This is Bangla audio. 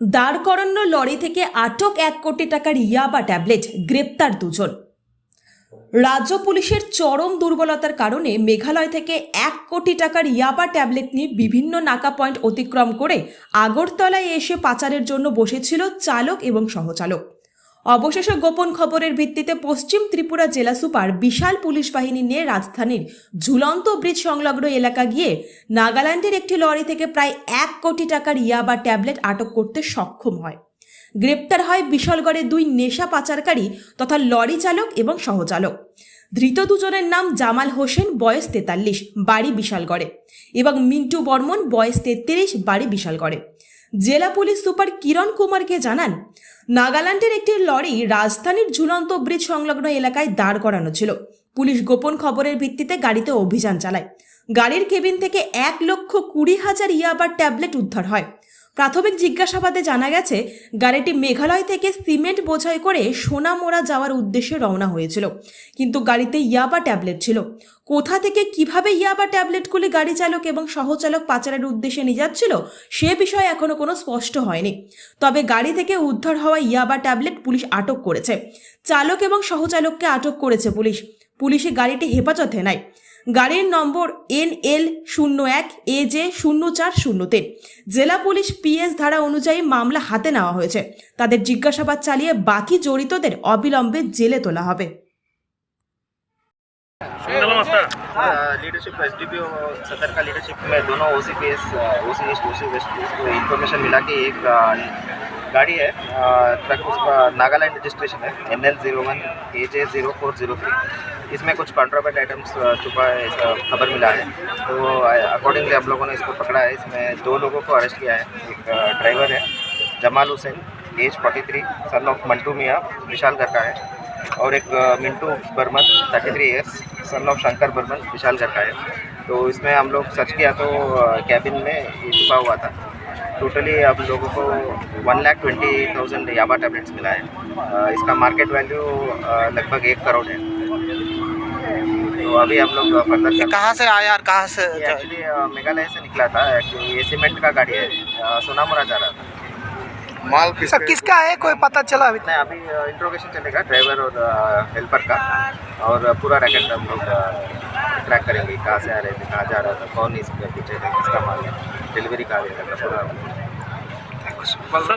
দাঁড় করানো লরি থেকে আটক এক কোটি টাকার ইয়াবা ট্যাবলেট গ্রেপ্তার দুজন। রাজ্য পুলিশের চরম দুর্বলতার কারণে মেঘালয় থেকে এক কোটি টাকার ইয়াবা ট্যাবলেট নিয়ে বিভিন্ন নাকা পয়েন্ট অতিক্রম করে আগরতলায় এসে পাচারের জন্য বসেছিল চালক এবং সহচালক। অবশেষে গোপন খবরের ভিত্তিতে পশ্চিম ত্রিপুরা জেলা সুপার বিশাল পুলিশ বাহিনী নিয়ে রাজধানীর ঝুলন্ত ব্রিজ সংলগ্ন এলাকা গিয়ে নাগাল্যান্ডের একটি লরি থেকে প্রায় এক কোটি টাকার ইয়াবা ট্যাবলেট আটক করতে সক্ষম হয়। গ্রেপ্তার হয় বিশালগড়ের দুই নেশা পাচারকারী তথা লরি চালক এবং সহচালক। ধৃত দুজনের নাম জামাল হোসেন, বয়স তেতাল্লিশ, বাড়ি বিশালগড়ে এবং মিন্টু বর্মন, বয়স তেত্রিশ, বাড়ি বিশালগড়ে। জেলা পুলিশ সুপার কিরণ কুমারকে জানান, নাগাল্যান্ডের একটি লরি রাজধানীর ঝুলন্ত ব্রিজ সংলগ্ন এলাকায় দাঁড় করানো ছিল। পুলিশ গোপন খবরের ভিত্তিতে গাড়িতে অভিযান চালায়। গাড়ির কেবিন থেকে এক লক্ষ কুড়ি হাজার ইয়াবার ট্যাবলেট উদ্ধার হয়। প্রাথমিক জিজ্ঞাসাবাদে জানা গেছে, গাড়িটি মেঘালয় থেকে সিমেন্ট বোঝাই করে সোনামোড়া যাওয়ার উদ্দেশ্যে রওনা হয়েছিল। কিন্তু গাড়িতে ইয়াবা ট্যাবলেট ছিল। কোথা থেকে কীভাবে ইয়াবা ট্যাবলেটগুলি গাড়ি চালক এবং সহচালক পাচারের উদ্দেশ্যে নিয়ে যাচ্ছিল, সে বিষয়ে এখনও কোনো স্পষ্ট হয়নি। তবে গাড়ি থেকে উদ্ধার হওয়া ইয়াবা ট্যাবলেট পুলিশ আটক করেছে। চালক এবং সহচালককে আটক করেছে পুলিশ। পুলিশে গাড়িটি হেফাজতে নেয় গাড়ির নম্বর এন এল শূন্য এক এ জে শূন্য চার শূন্য তিন জেলা পুলিশ পিএস ধারা অনুযায়ী মামলা হাতে নেওয়া হয়েছে তাদের জিজ্ঞাসাবাদ চালিয়ে বাকি জড়িতদের অবিলম্বে জেলে তোলা হবে लीडरशिप एस डी पी सदर का लीडरशिप में दोनों O C P S O C east O C west को इन्फॉर्मेशन मिला कि एक अ, गाड़ी है ट्रक उसका नागालैंड रजिस्ट्रेशन है N L zero one A J zero four zero three इसमें कुछ कॉन्ट्राबेंट आइटम्स छुपा है, इसका खबर मिला है। तो अकॉर्डिंगली हम लोगों ने इसको पकड़ा है। इसमें दो लोगों को अरेस्ट किया है। एक ड्राइवर है, Jamal Hussain age forty three son of Mantu Miah Bishalgarh का है। और एक Mintu Barman thirty three years son of Shankar Barman Bishalgarh का है। तो इसमें हम लोग सर्च किया तो कैबिन में ये छुपा हुआ था। टोटली हम लोगों को one lakh twenty thousand yaba tablets मिला है। इसका मार्केट वैल्यू लगभग एक करोड़ है। तो अभी हम लोग फर्दर कहाँ से आया और कहाँ से एक्चुअली मेघालय से निकला था एक्चुअली ये सीमेंट का गाड़ी है। सोनामुरा जा रहा था। माल किस सर किसका है? कोई पता चला अभी? नहीं अभी इंट्रोगेशन चलेगा ड्राइवर और हेल्पर का। और पूरा रैकेट हम लोग ट्रैक करेंगे, कहाँ से आ रहे थे कहाँ जा रहा था कौन इसके पीछे था किसका माल है? डिलीवरी कहाँ देता था